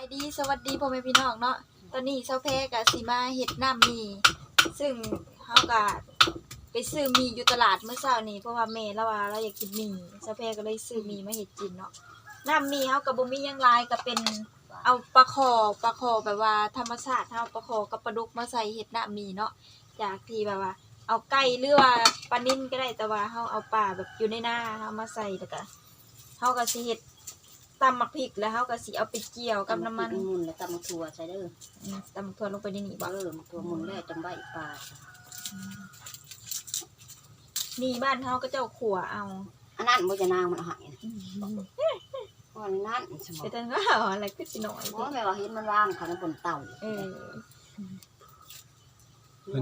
ไอดีสวัสดีพ่อแม่พี่น้องเนาะ ตอนนี้เซาแพกับสีมาเห็ดน้ำมี ซึ่งเฮาก็ไปซื้อมีอยู่ตลาดเมื่อเช้านี้เพราะว่าแม่เราว่าเราอยากกินมีเซาแพก็เลยซื้อมีมาเห็ดกินเนาะ น้ำมีเฮาก็บ่มีหยังหลายก็เป็นเอาปลาคอปลาคอแบบว่าธรรมชาติเฮาปลาคอกับปลาดุกมาใส่เห็ดน้ำมีเนาะ จากที่แบบว่า เอาไก่หรือว่าปลานิ่นก็ได้แต่ว่าเฮาเอาปลาแบบอยู่ในหน้าเฮามาใส่แล้วก็เฮาก็สิเฮ็ด ตำมักพริกแล้วเฮาก็สิเอาไปเจียวกับน้ำมันมุนแล้วตำมะถั่วใส่เด้ออืมตำถั่วลงไปในนี้บ่เออมะถั่วมุนแล้วจำใบปลานี่บ้านเฮาก็เจ้าขัวเอาอันนั้นบ่จะนางมันเอาใหายอันนั้นสมอแต่งจังว่าเอาอะไรก็สิหน่อยเพราะแม่ว่าเห็นมันว่างเขาในบนเต่าเออ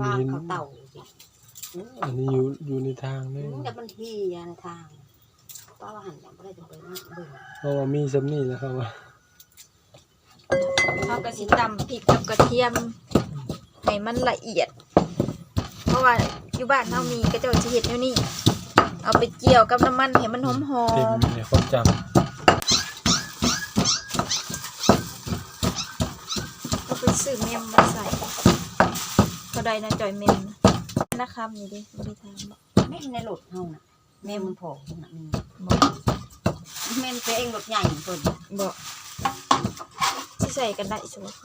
ว่างเขาเต่าสิอันนี้อยู่อยู่ในทางเลยอืมแต่มันเฮียในทาง ป้าว่าหันอย่างบ่ได้จะไปนั่งเบิ่งเพราะว่ามีสำนี่แล้วครับว่าเฮาก็สิตำพริกกับกระเทียมให้มันละเอียด เพราะว่าอยู่บ้านเฮามีก็เจ้าสิเฮ็ดแนวนี้เอาไปเจียวกับน้ำมันให้มันหอมเต็มๆในความจก็ไปซื้อเมมมาใส่ก็ได้นะจอยเมมนะครับนี่ดิบริทามบอกแม่ในรถเฮาน่ะ แม่มันพอน่ะมันบอกแม่นตัวเองรถใหญ่เพิ่นบอกที่ใส่กันได้สมมติ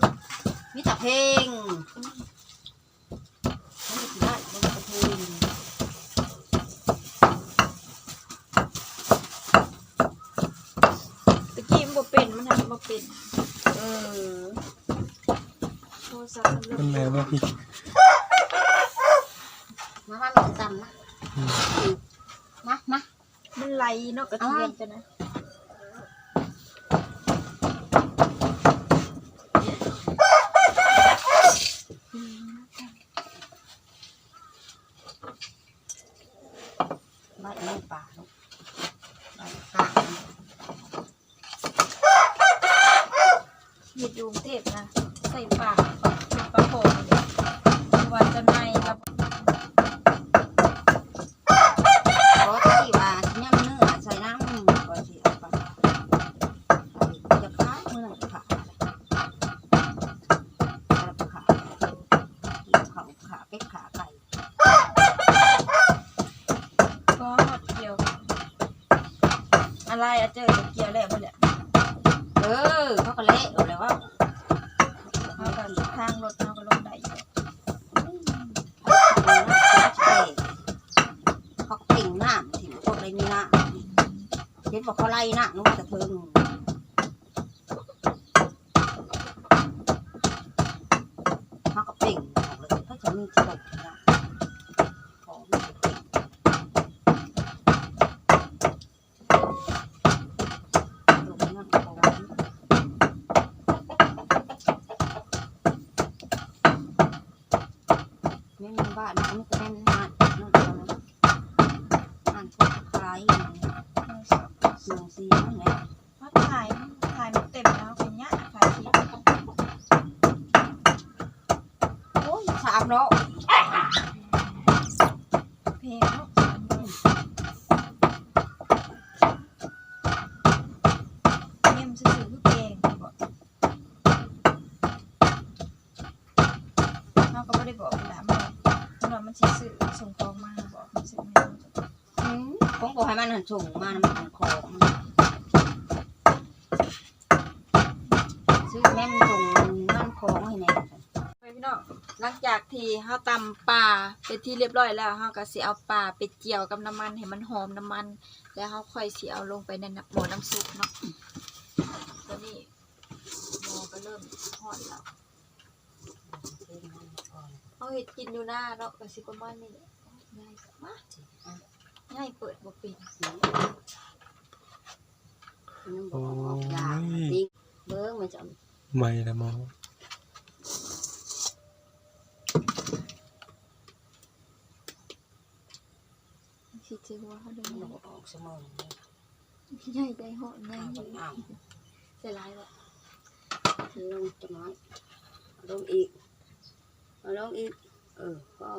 มีแต่เพลงมันสิได้มันก็เพลงตะกี้มันบ่เป็นมันทำบ่เป็น เออโทรศัพท์มันำเริ่มันมแม่ว่าพี่มาว่ามันจำนะมามามัน ไหลเนาะกระเทียมกันนะน่าลูกบ้านข้าอยู่กรุงเทพนะ ใส่ปากปากปลา บ้านมันก็แน่นมากนั่น เป็นที่เรียบร้อยแล้วเฮาก็สิเอาปลาไปเจียวกับน้ำมันให้มันหอมน้ำมัน แล้วเฮาค่อยสิเอาลงไปในน้ำหม้อน้ำซุปเนาะตอนนี้หม้อก็เริ่มร้อนแล้วเอาเห็ดกินอยู่หน้าเนาะก็สิประมาณนี้แหละง่ายมาง่ายเปิดบ่เป็นมันบอกออกยากติ๊กเบิ้งมันจะไม่ละมองิหัเขาเดินหนูออกเสมอใหญ่ใจหอนแน่เลยเสียลาแบบลงจันอยลงอีกลงอีก เออก็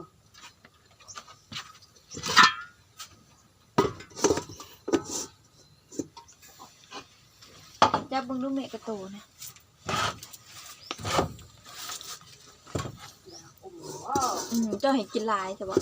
อจับบึงลูกเมกระโตนะอืมเจ้าเห็นกินลายใช่ปะ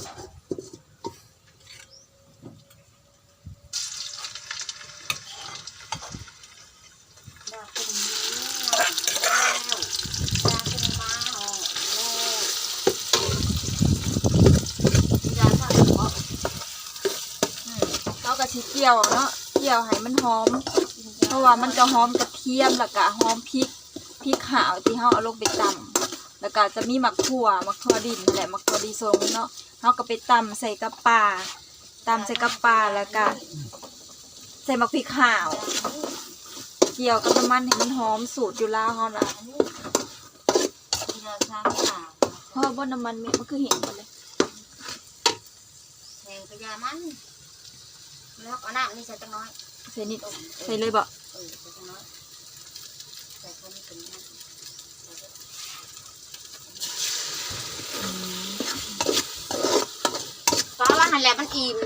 เราก็สิเกี่ยวเนาะเกี่ยวให้มันหอม เพราะว่ามันจะหอมกระเทียมแล้วก็หอมพริกพริกขาวที่เฮาเอาลงไปตำแล้วก็จะมีหมักถั่วหมักถั่วดินนั่นแหละหมักถั่วดีทรงเนาะเฮาก็ไปตำใส่กับปลาตำใส่กับปลาแล้วก็ใส่หมักพริกขาวเกี่ยวกับน้ำมันให้มันหอมสูตรอยู่ลาวเฮาน่ะที่เราสร้างข่าวเพราะว่าบนน้ำมันมีมันคือเห็นหมดเลยแทงพญามัน แล้วเอาน้ำนี่ใส่จังน้อยใส่นิดต้มใส่เลยบ่เออใส่จังน้อยใส่คนนี้เป็นน้ำตอนว่าหันแหละมันอิ่ม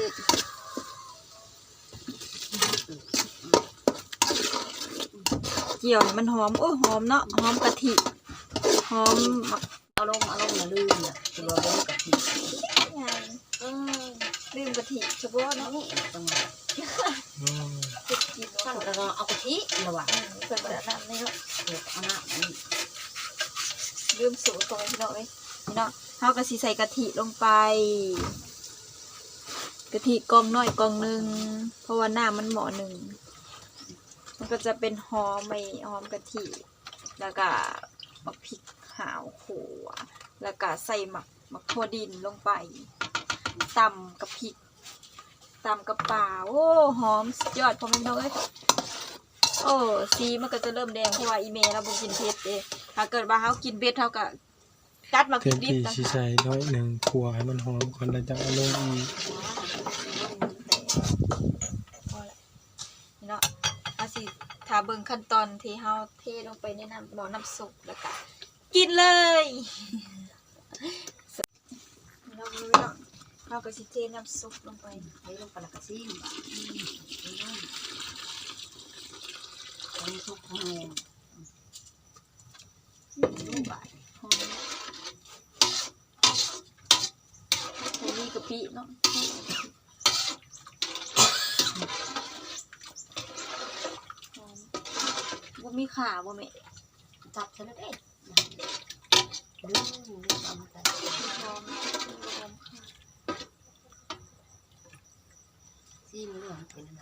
เกี่ยวให้มันหอมโอ้ยหอมเนาะหอมกะทิหอมหมักเอาลงเอาลงอย่าลืมเนี่ยตัวเบิ้งกับที่งานเออ ลืมกะทิเฉพาะแล้วเนาะนี่ตรงนี้โอ้ยจะกินสั่เนาะงแล้วก็เอากะทิระหว่างอืมเพิ่นแบบนั้นนี่เนาะเดี๋ยวเอาน้ำอันนี้ลืมสูตรของพี่น้องเอ้ยพี่น้องเฮาก็สิใส่กะทิลงไปกะทิกล่องน้อยกล่องหนึงเพราะว่าน้ำมันหม้อหนึ่งมันก็จะเป็นหอมไม่หอมกะทิแล้วก็บักพริกขาวขัวแล้วก็ใส่หมักหมักถั่วดินลงไป ตำกับพริกตำกับปลาโอ้หอมสุดยอดพอแม่นเนาะเอ้ยโอ้สีมันก็จะเริ่มแดงเพราะว่าอีเมลเราบ่กินเผ็ดเด้ถ้าเกิดว่าเฮากินเผ็ดเฮาก็กัดมาเต็กิมนดิบที่นะสิใส่น้อยหนึ่งขัวให้มันหอมก่อนแล้วจะเอาลงอีกพอละนี่เนาะเอาสิถ้าเบิ่งขั้นตอนที่เฮาเทลงไปในน้ำหม้อน้ำซุปแล้วก็กินเลยเรารู้แล้ว เฮาก็สิเทน้ำซุปลงไปให้ลงไปละกระซิ่งบะอืมนนี้ซุปห้งลูกบะหอมนี่กะปิเนาะหอมบ่มีขาบ่แม่จับซะแล้วเด้ดูดูเอามาใส่หอมหอมค่ะ ซิ่งเรื่องเป็นอะไร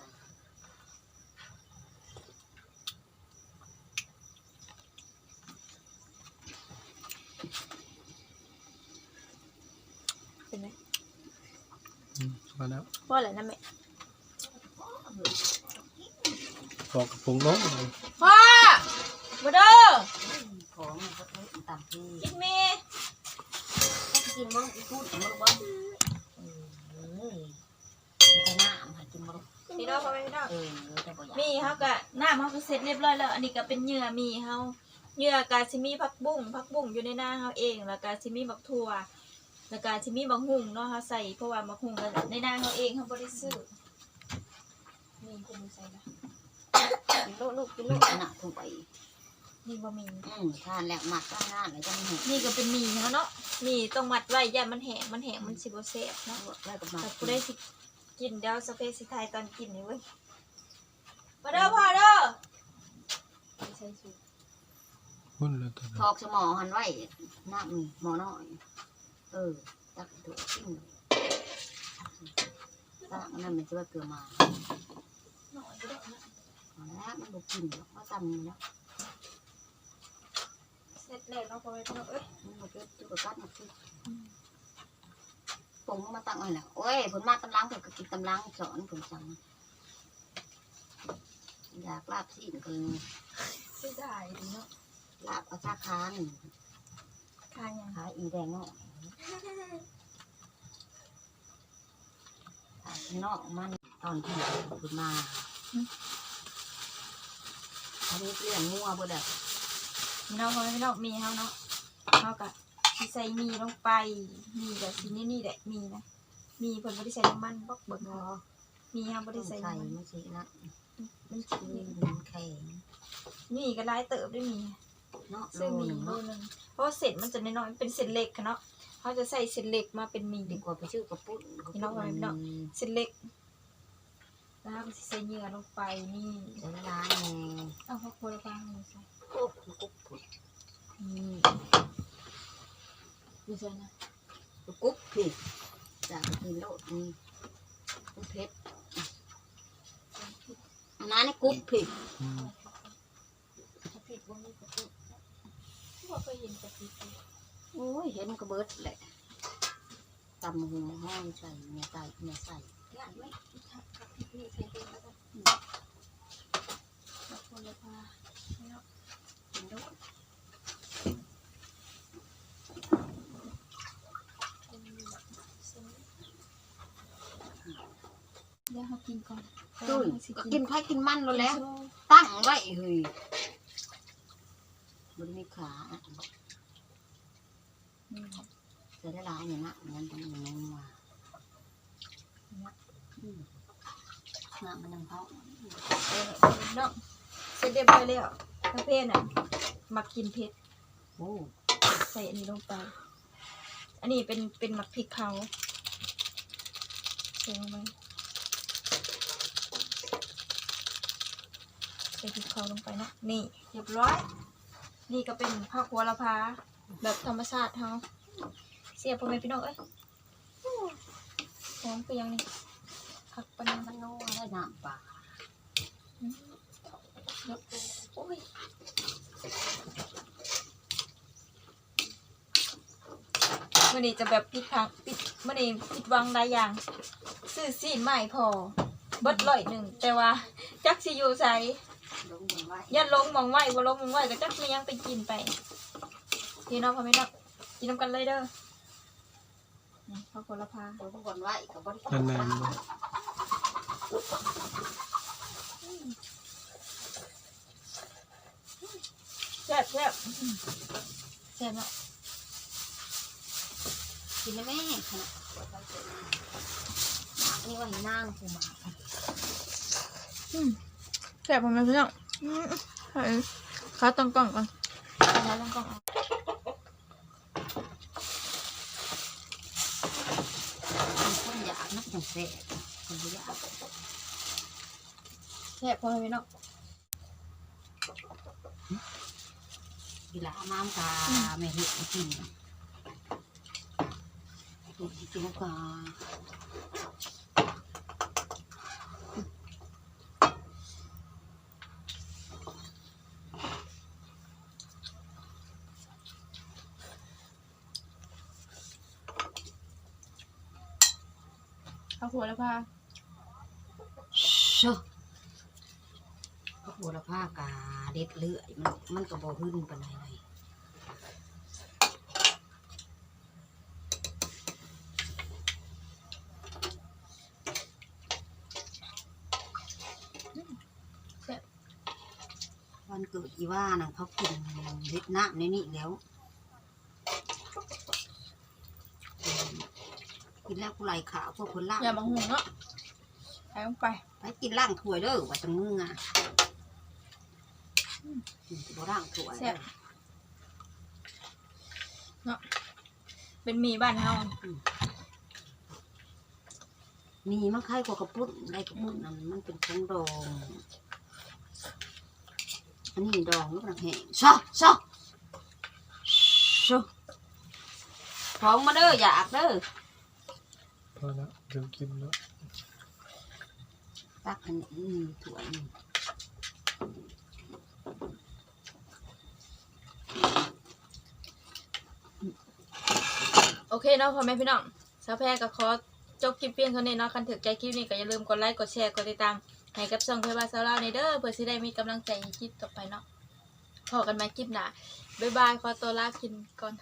เป็นไหมอืมพอแล้วเพราะอะไรนะแม่ปอกกระปุกเนาะพ่อมาเด้อของมันก็เอ้ยมันต่ำที่กินเมถ้ากินมันพูดถึงมันบ้างเออเอ้ยมันก็ น้ำหากินมันพี่น้องพ่อแม่พี่น้องเออแต่ก็อยากมีเฮาก็น้ำเฮาก็เสร็จเรียบร้อยแล้ว อันนี้ก็เป็นเหยื่อมีเฮาเหยื่อกาซิมีผักบุ้งผักบุ้งอยู่ในหน้าเฮาเอง แล้วก็ซิมีบักถั่วแล้วก็ซิมีบักหุ่งเนาะเฮาใส่เพราะว่าบักหุ่งก็ในหน้าเฮาเองเฮาบ่ได้ซื้อนี่คุณใส่ละกินลูกลูกกินลูกหนักถูกไปนี่บ่มี อืมทานแล้วหมักก็นานเลยจะไม่เห็นนี่ก็เป็นหมี่เฮาเนาะหมี่ต้องมัดไว้อย่ามันแห้งมันแห้งมันสิบ่แซ่บเนาะ แล้วก็มาแต่กูได้สิ กินเดี๋ยวสเปซสิไทยตอนกินนี่เว้ยมาเด้อพ่อเด้อใส่สูตรพุ่นแล้วตัวทนั้นอกสมอหันไว้น้ำนี่หมอน้อยเออตักถูกกินตักนั่นมันจะว่าเกลือมาหน่อยก็ได้นะเอาแล้วมันบอกกินแล้วก็สั่นแล้วเสร็จแล้วเนาะพ่อแม่พี่น้องเอ้ยมันบอกว่าจุกกัดมันคือ ปงมาตั้งไว้แล้วโอ้ยผลมาตำลังเพิ่นก็กินตำลังสอนผลสั่งอยากลาบสิ่งคือเสียดายดีเนาะลาบเอาซาคาหนึ่งทานยังขายอีแดงเนาะขายข้างนอกมันตอนที่คุณมาอันนี้เรื่องงัวบ่ได้พี่น้องพ่อแม่พี่น้องมีเฮาเนาะเฮาก็ สิใส่หมีลงไปหมีก็สินี่นี่แหละหมีนะหมีเพิ่นบ่ได้ใส่น้ำมันบอกเบิ่งเนาะหมีเฮาบ่ไม่ได้ได้ใส่ใส่น้ำมันไม่ใช่นะมันคืคืออมันแข็งหมีก็หลายเติบด้วยหมีเนาะโลซื้อหมีหนึ่งโลเนาะนึงเพราะว่าเส้นมันจะน้อยๆมันเป็นเส้นเล็กค่ะเนาะเขาจะใส่เส้นเล็กมาเป็นหมี่ดีกว่าไปชื่อกระปุ้นพี่น้องว่าพี่น้องเส้นเล็กแล้วก็สิใส่เนื้อลงไปนี่ใช้ร้านไงเอาข้าวโพดบ้างเลยใส่กุ๊บกุ๊บกุ๊ บนี่ใส่นะตะกุ๊บผิดจากกินโลดนี่กุ๊บเพชรอันนั้นนี่กุ๊บผิดอืมถ้าผิดว่ามีกระปุกว่าเคยเห็นกระปุกเลยโอ้ยเห็นกระเบิดแหละตำหูห้องใส่เนื้อไก่เนื้อใส่งานไม่ถ้ากับผิดนี่ใส่เป็นแล้วกันข้าวโพดบ้างไม่เอากินโลด ดี๋ยวเขากินก่อนตุ้ยสิก็กินไผ่กินมันแล้แล้ววแล้ว ตั้งไว้เฮ้ยบนมีขาอะเสือได้หลายอย่างนะมันต้องอย่างนั้นว่าอืมน้ำมันยังเขาเออเนาะเสร็จเรียบร้อยแล้วประเภทน่ะมักกินเผ็ดโอ้ใส่อันนี้ลงไป อันนี้เป็นเป็นหมักพริกเขาใส่ลงไป ใส่พริกเขาลงไปเนาะนี่เรียบร้อย นี่ก็เป็นผักหัวละพาแบบธรรมชาติเขาเสียบพ่อแม่พี่น้องเอ้ยหอมเปรียงนี่ผักปนมันโน่ได้น้ำปลาแล้วโอ้ยมื่อนี้จะแบบปิดทางปิดมื่อนี้ปิดวังหลายอย่าง ซื้อซีนใหม่พอเบิดร้อยหนึ่งแต่ว่าจักสิอยู่ใส ไว้ยันลงมองไหวบ่ลงมองไหวก็จักสิยังไปกินไปพี่น้องพ่อแม่น้องกินน้ำกันเลยเด้อนี่ข้าวโพดละพาลงบนไว้กับบรินานๆบ่แซ่บแซ่บอื้อแซ่บเนาะกินได้ไหมขนาดนี่ว่าให้นางกูมาแซ่บพ่อแม่พี่น้อง ใส่ขาตั้งกล้องก่อนขาตั้งกล้องเอาคนอยากนักจังเสะคนบ่อยากแซ่บพ่อแม่นองกีฬาน้ำกาไม่เห็นกินตุ่มจุกกา ข้าวโพดละพาชะพระโหระพากาเด็ดเลื่อยมันมันก็บ่หึ้นปานใดเลยแซ่บวันเกิดอีว่าน่ะเขากินเล็ดน้ำในนี่แล้วอืม กินแล้วกูไหลขาวพวกคนล่างอย่ามาหุงเนาะใส่ลงไปไปกินล่างถ้วยเด้อว่าจังมึงอะอืมบ่ล่างถ้วยแซ่บเป็นหมี่บ้านเฮามีมันไข่กว่ากระปุ้นได้กระปุ้นนั่นมันเป็นของดองอันนี้ดองลูกนักแห้งชอชอชอของมาเด้ออยากเด้อ พอละเดี๋ยวกินแล้วตักอันนี้อืมถ้วยนี่โอเคเนาะพ่อแม่พี่น้องสาวแพรก็ขอจบคลิปเพียงเท่านี้เนาะคันถึกใจคลิปนี้ก็อย่าลืมกดไลค์กดแชร์กดติดตามให้กับช่องเพจบาสาวลาวในเด้อเพื่อสิได้มีกำลังใจในคลิปต่อไปเนาะพอกันใหม่คลิปหน้าบ๊ายบายขอตัวลากินก่อน